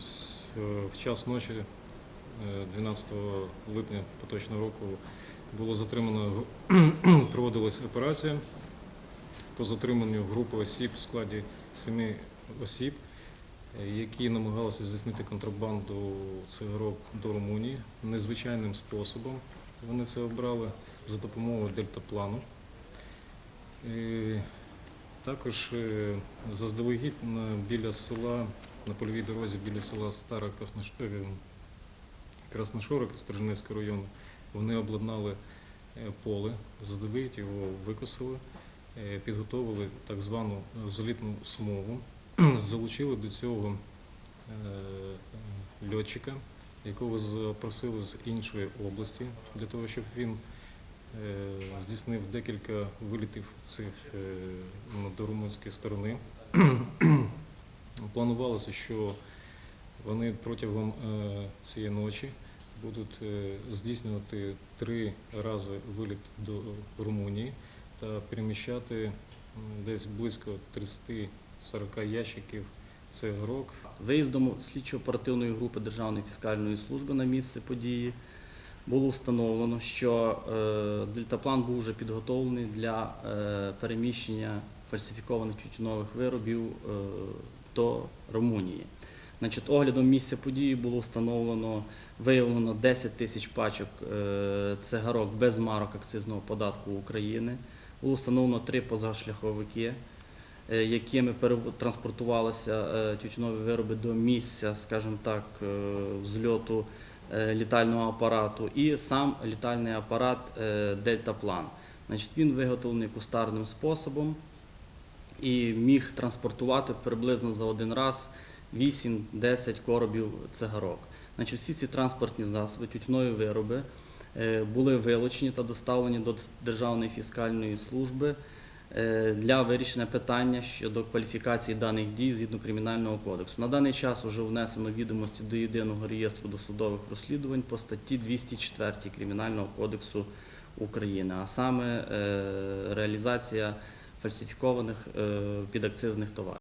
С- е, в час ночі е, 12 липня поточного року було затримано, проводилась операція по затриманню групи осіб в складі семи осіб, е, які намагалися здійснити контрабанду цигарок до Румунії незвичайним способом. Вони це обрали за допомогою дельтаплану. Е, Також е, заздалегідь біля села, на польовій дорозі біля села Стара Краснош- Красношорок Сторожинецького району, вони обладнали е, поле, заздалегідь його викосили, е, підготовили так звану злітну смугу, залучили до цього е, льотчика, якого запросили з іншої області, для того, щоб він здійснив декілька вилітів цих до румунської сторони. Планувалося, що вони протягом е, цієї ночі будуть е, здійснювати три рази виліт до Румунії та переміщати десь близько 30-40 ящиків цигарок Виїздом слідчо-оперативної групи Державної фіскальної служби на місце події було встановлено, що е, дельтаплан був вже підготовлений для переміщення фальсифікованих тютюнових виробів до Румунії. Значить, оглядом місця події було встановлено, виявлено 10 тисяч пачок е, цигарок без марок акцизного податку України. Було встановлено три позашляховики е, якими транспортувалися е, тютюнові вироби до місця, скажімо так, взльоту літального апарату, і сам літальний апарат Дельтаплан. Значить, він виготовлений кустарним способом і міг транспортувати приблизно за один раз 8-10 коробів цигарок. Значить, всі ці транспортні засоби, тютюнові вироби е, були вилучені та доставлені до Державної фіскальної служби е, для вирішення питання щодо кваліфікації даних дій згідно кримінального кодексу. На даний час вже внесено відомості до єдиного реєстру досудових розслідувань по статті 204 Кримінального кодексу України, а саме е, реалізація фальсифікованих е, підакцизних товарів.